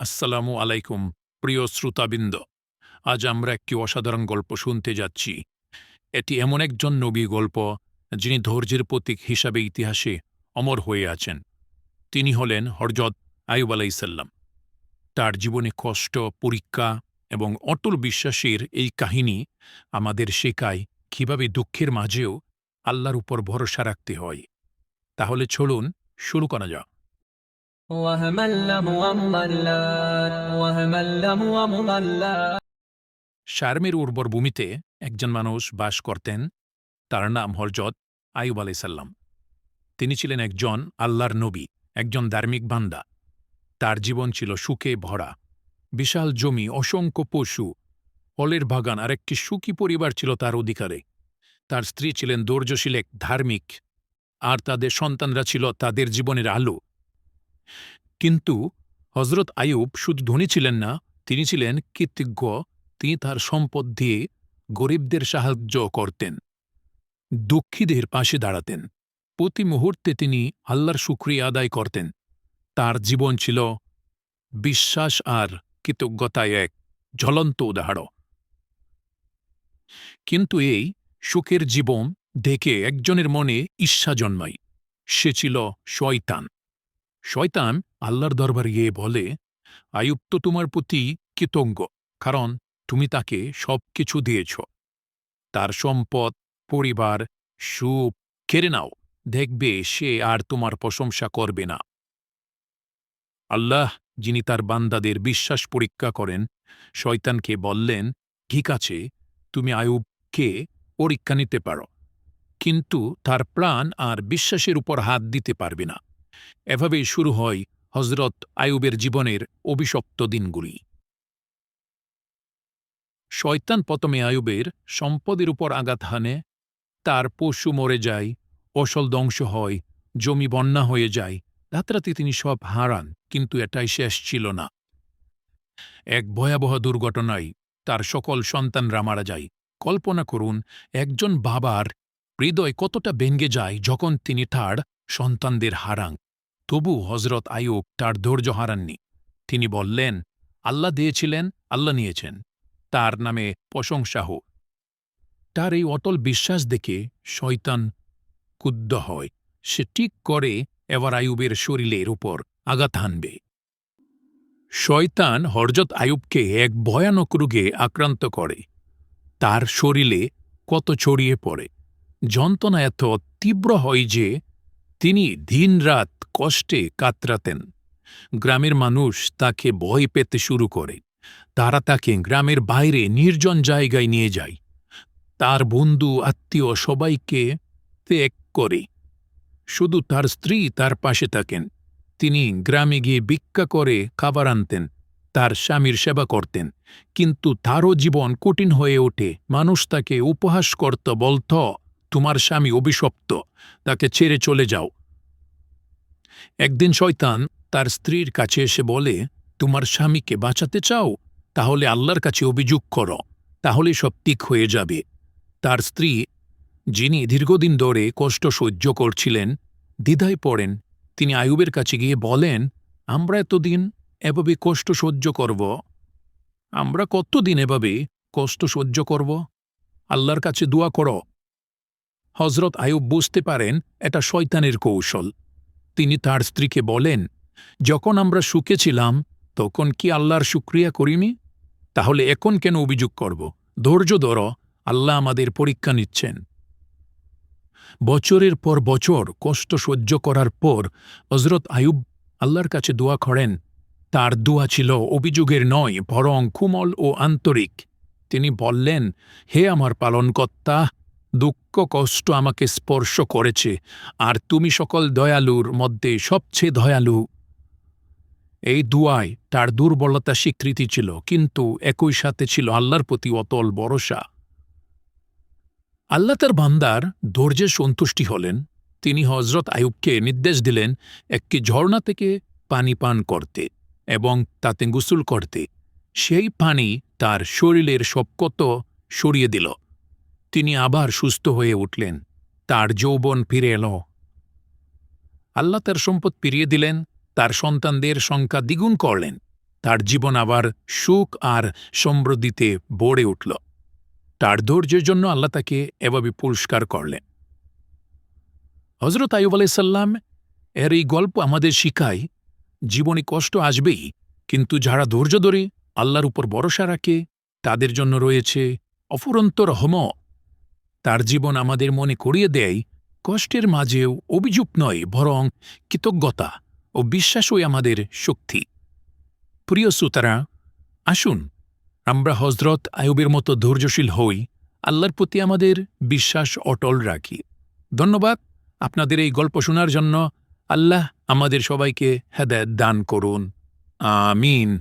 আসসালামু আলাইকুম, প্রিয় শ্রোতাবৃন্দ। আজ আমরা একটি অসাধারণ গল্প শুনতে যাচ্ছি। এটি এমন একজন নবী গল্প, যিনি ধৈর্যের প্রতীক হিসাবে ইতিহাসে অমর হয়ে আছেন। তিনি হলেন হরজত আয়ুব আলাইসাল্লাম তার জীবনে কষ্ট, পরীক্ষা এবং অটল বিশ্বাসের এই কাহিনী আমাদের শেখায় কীভাবে দুঃখের মাঝেও আল্লাহর উপর ভরসা রাখতে হয়। তাহলে চলুন শুরু করা যাক। শার্মের উর্বর ভূমিতে একজন মানুষ বাস করতেন, তার নাম হরজত আয়ুব আলাইসাল্লাম তিনি ছিলেন একজন আল্লাহর নবী, একজন ধার্মিক বান্দা। তার জীবন ছিল সুখে ভরা, বিশাল জমি, অসংখ্য পশু ফলের বাগান আর একটি সুখী পরিবার ছিল তার অধিকারে। তার স্ত্রী ছিলেন ধৈর্যশীল এক ধার্মিক, আর তাদের সন্তানরা ছিল তাদের জীবনের আলো। কিন্তু হজরত আয়ুব শুধু ধনী ছিলেন না, তিনি ছিলেন কৃতজ্ঞ, তিনি তার সম্পদ দিয়ে গরিবদের সাহায্য করতেন, দুঃখীদের পাশে দাঁড়াতেন। প্রতি মুহূর্তে তিনি আল্লাহর শুক্রিয়া আদায় করতেন। তার জীবন ছিল বিশ্বাস আর কৃতজ্ঞতায় এক জ্বলন্ত উদাহরণ। কিন্তু এই সুখের জীবন দেখে একজনের মনে ঈর্ষা জন্মায়, সে ছিল শয়তান। শয়তান আল্লাহর দরবার গিয়ে বলে আয়ুব তো তোমার প্রতি কৃতজ্ঞ, কারণ তুমি তাকে সব কিছু দিয়েছ। তার সম্পদ, পরিবার, সুখ কেড়ে নাও। দেখবে সে আর তোমার প্রশংসা করবে না। আল্লাহ, যিনি তার বান্দাদের বিশ্বাস পরীক্ষা করেন, শয়তানকে বললেন, ঠিক আছে, তুমি আয়ুবকে পরীক্ষা নিতে পারো, কিন্তু তার প্রাণ আর বিশ্বাসের উপর হাত দিতে পারবে না। এভাবেই শুরু হয় হজরত আয়ুবের জীবনের অভিশপ্ত দিনগুলি। শয়তান প্রথমে আয়ুবের সম্পদের উপর আঘাত হানে, তার পশু মরে যায় ফসল ধ্বংস হয়, জমি বন্যা হয়ে যায়, রাতারাতি তিনি সব হারান, কিন্তু এটাই শেষ ছিল না। এক ভয়াবহ দুর্ঘটনায় তার সকল সন্তানরা মারা যায়। কল্পনা করুন, একজন বাবার হৃদয় কতটা ভেঙ্গে যায় যখন তিনি তার সন্তানদের হারান। তবু হজরত আয়ুব তার ধৈর্য হারাননি। তিনি বললেন, আল্লাহ দিয়েছিলেন, আল্লাহ নিয়েছেন। তার নামে প্রশংসা হোক। তার এই অটল বিশ্বাস দেখে শয়তান কুদ্ধ হয়। সে ঠিক করে এবার আয়ুবের শরীরের উপর আঘাত হানবে। শয়তান হরজত আয়ুবকে এক ভয়ানক রোগে আক্রান্ত করে। তার শরীরে কত ছড়িয়ে পড়ে। যন্ত্রণা এত তীব্র হয় যে তিনি দিনরাত কষ্টে কাতরাতেন। গ্রামের মানুষ তাকে ভয় পেতে শুরু করে। তারা তাকে গ্রামের বাইরে নির্জন জায়গায় নিয়ে যায়। তার বন্ধু, আত্মীয় সবাইকে ত্যাগ করে। শুধু তার স্ত্রী তার পাশে থাকেন। তিনি গ্রামে গিয়ে ভিক্ষা করে খাবার আনতেন, তার স্বামীর সেবা করতেন। কিন্তু তারও জীবন কঠিন হয়ে ওঠে। মানুষ তাকে উপহাস করত বলত তোমার স্বামী অভিশপ্ত, তাকে ছেড়ে চলে যাও। একদিন শয়তান তার স্ত্রীর কাছে এসে বলে, তোমার স্বামীকে বাঁচাতে চাও? তাহলে আল্লাহর কাছে অভিযোগ করো তাহলে সব ঠিক হয়ে যাবে। তার স্ত্রী, যিনি দীর্ঘদিন ধরে কষ্ট সহ্য করছিলেন, দ্বিধায় পড়েন। তিনি আয়ুবের কাছে গিয়ে বলেন, আমরা এতদিন এভাবে কষ্ট সহ্য করব? আমরা কতদিন এভাবে কষ্ট সহ্য করব? আল্লাহর কাছে দোয়া করো হজরত আয়ুব বুঝতে পারেন এটা শয়তানের কৌশল। তিনি তার স্ত্রীকে বলেন, যখন আমরা সুখে ছিলাম, তখন কি আল্লাহর শুক্রিয়া করিনি? তাহলে এখন কেন অভিযোগ করব? ধৈর্য ধর, আল্লাহ আমাদের পরীক্ষা নিচ্ছেন। বছরের পর বছর কষ্ট সহ্য করার পর হজরত আয়ুব আল্লাহর কাছে দোয়া করেন। তার দোয়া ছিল অভিযোগের নয়, বরং কুমল ও আন্তরিক। তিনি বললেন, হে আমার পালনকর্তা দুঃখ, কষ্ট আমাকে স্পর্শ করেছে, আর তুমি সকল দয়ালুর মধ্যে সবচেয়ে দয়ালু। এই দুয়ায় তার দুর্বলতা স্বীকৃতি ছিল, কিন্তু একই সাথে ছিল আল্লাহর প্রতি অতল ভরসা। আল্লাহ তার বান্দার ধৈর্যে সন্তুষ্টি হলেন। তিনি হজরত আয়ুবকে নির্দেশ দিলেন, একটি ঝর্ণা থেকে পানি পান করতে এবং তাতে গোসল করতে। সেই পানি তার শরীরের সবকত সরিয়ে দিল। তিনি আবার সুস্থ হয়ে উঠলেন। তার যৌবন ফিরে এল। আল্লাহ তার সম্পদ ফিরিয়ে দিলেন, তার সন্তানদের সংখ্যা দ্বিগুণ করলেন, তার জীবন আবার সুখ আর সমৃদ্ধিতে বড়ে উঠল। তার ধৈর্যের জন্য আল্লাহ তাকে এভাবে পুরস্কার করলেন। হজরত আয়ুব আলাইসাল্লাম এর এই গল্প আমাদের শিখায়, জীবনে কষ্ট আসবেই, কিন্তু যারা ধৈর্য ধরে আল্লাহর উপর ভরসা রাখে, তাদের জন্য রয়েছে অফুরন্ত রহম তার জীবন আমাদের মনে করিয়ে দেয়, কষ্টের মাঝেও অভিযোগ নয়, বরং কৃতজ্ঞতা ও বিশ্বাসই আমাদের শক্তি। প্রিয় শ্রোতারা, আসুন, আমরা হজরত আয়ুবের মতো ধৈর্যশীল হই, আল্লাহর প্রতি আমাদের বিশ্বাস অটল রাখি। ধন্যবাদ, আপনাদের এই গল্প শোনার জন্য আল্লাহ আমাদের সবাইকে হেদায়ত দান করুন। আমিন।